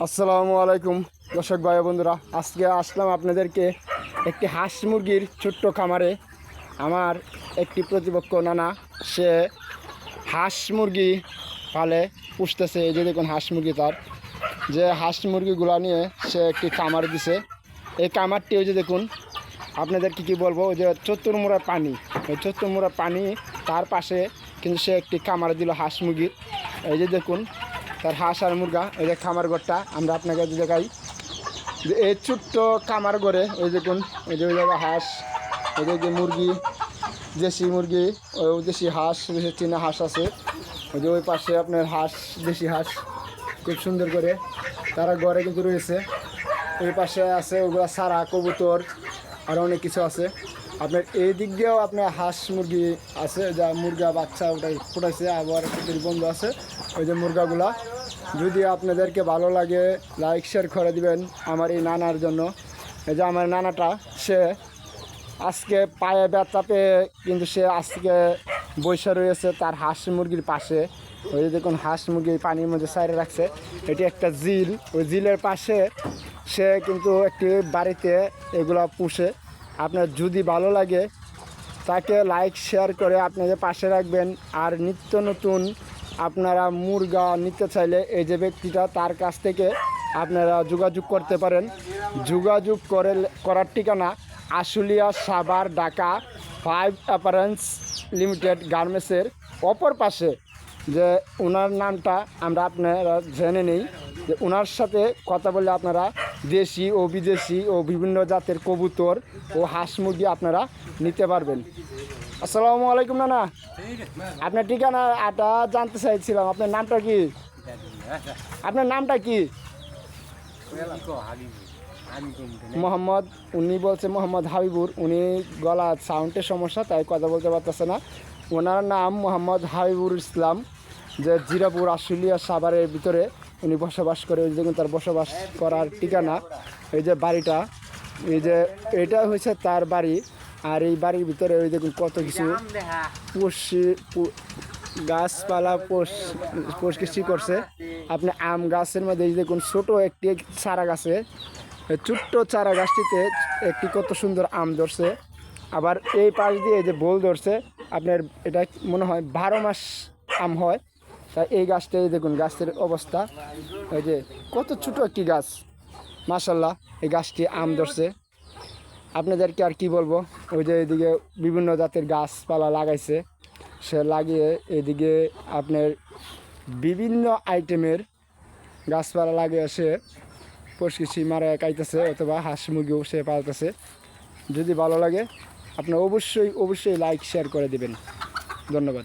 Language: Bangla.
আসসালামু আলাইকুম, দর্শক ভাই বন্ধুরা। আজকে আসলাম আপনাদেরকে একটি হাঁস মুরগির ছোট্ট খামারে। আমার একটি প্রতিপক্ষ নানা, সে হাঁস মুরগি পালে পুষতেছে। এই যে দেখুন হাঁস মুরগি তার। যে হাঁস মুরগিগুলো নিয়ে সে একটি খামার দিছে। এই খামারটি ওই যে দেখুন, আপনাদেরকে কি বলব, ওই যে চত্বরমুড়া পানি। ওই চত্বরমুড়া পানি তার পাশে কিন্তু সে একটি খামার দিল হাঁস মুরগির। এই যে দেখুন তার হাঁস আর মুরগা, এই যে খামার ঘরটা, আমরা আপনাকে দেখাই। যে এই ছোট্ট খামার ঘরে ওই দেখুন ওই যে ওই জায়গায় হাঁস ওই যে মুরগি, দেশি মুরগি ওই দেশি হাঁস, দেশি চীনা হাঁস আছে। ওই যে ওই পাশে আপনার হাঁস, দেশি হাঁস, খুব সুন্দর করে তারা ঘরে কিন্তু রয়েছে। ওই পাশে আছে ওগুলো সারা কবুতর, আর অনেক কিছু আছে। আপনার এই দিক দিয়েও আপনার হাঁস, মুরগি আছে, যা মুরগা বাচ্চা ওটাই ফুটাইছে, আবার বন্ধ আছে। ওই যে মুরগাগুলা যদি আপনাদেরকে ভালো লাগে লাইক শেয়ার করে দিবেন আমার এই নানার জন্য। এই যে আমার নানাটা, সে আজকে পায়ে ব্যথা পেয়ে কিন্তু সে আজকে বৈশা রয়েছে তার হাঁস মুরগির পাশে। ওই দেখুন, হাঁস মুরগি পানির মধ্যে সাইডে রাখছে। এটি একটা জিল ওই জিলের পাশে সে কিন্তু একটি বাড়িতে এগুলো পুষে। আপনার যদি ভালো লাগে, তাকে লাইক শেয়ার করে আপনাদের পাশে রাখবেন। আর নিত্য নতুন আপনারা মুরগা নিতে চাইলে এই যে ব্যক্তিটা তার কাছ থেকে আপনারা যোগাযোগ করতে পারেন। যোগাযোগ করে করার ঠিকানা Ashulia Savar, Dhaka five apparels limited গার্মেন্টসের অপর পাশে। যে ওনার নামটা আমরা আপনারা জেনে নেই। যে ওনার সাথে কথা বলে আপনারা দেশি ও বিদেশি ও বিভিন্ন জাতের কবুতর ও হাঁস মুরগি আপনারা নিতে পারবেন। আসসালামু আলাইকুম, নানা। আপনার ঠিকানা আটা জানতে চাইছিলাম, আপনার নামটা কি? আপনার নামটা কি? মোহাম্মদ, উনি বলছে মোহাম্মদ হাবিবুর। উনি গলা সাউন্ডের সমস্যা, তাই কথা বলতে পারতেছে না। ওনার নাম মোহাম্মদ হাবিবুর ইসলাম, যে জিরাপুর, আশুলিয়া সাভারের ভিতরে উনি বসবাস করে। ওই দেখুন, তার বসবাস করার ঠিকানা, এই যে বাড়িটা, এই যে এটা হয়েছে তার বাড়ি। আর এই বাড়ির ভিতরে ওই দেখুন কত কিছু। পুষি পু- গাছপালা পোষ পোষ কৃষি করছে। আপনি আম গাছের মধ্যে এই দেখুন ছোট একটি চারা গাছে। ছোট্ট চারা গাছটিতে একটি কত সুন্দর আম ধরছে। আবার এই পাশ দিয়ে যে বোল ধরছে আপনার এটা মনে হয় বারো মাস আম হয়। তা এই গাছটা এই দেখুন গাছের অবস্থা। ওই যে কত ছোট একটি গাছ। মাসাল্লাহ এই গাছটি আম ধরছে। আপনাদেরকে আর কি বলব? ওই যে এদিকে বিভিন্ন জাতের গাছপালা লাগাইছে। সে লাগিয়ে এদিকে আপনার বিভিন্ন আইটেমের গাছপালা লাগিয়ে সে পশকিসি মারা খাইতেছে অথবা হাঁস মুরগিও সে পালতেছে। যদি ভালো লাগে, আপনি অবশ্যই অবশ্যই লাইক শেয়ার করে দেবেন। ধন্যবাদ।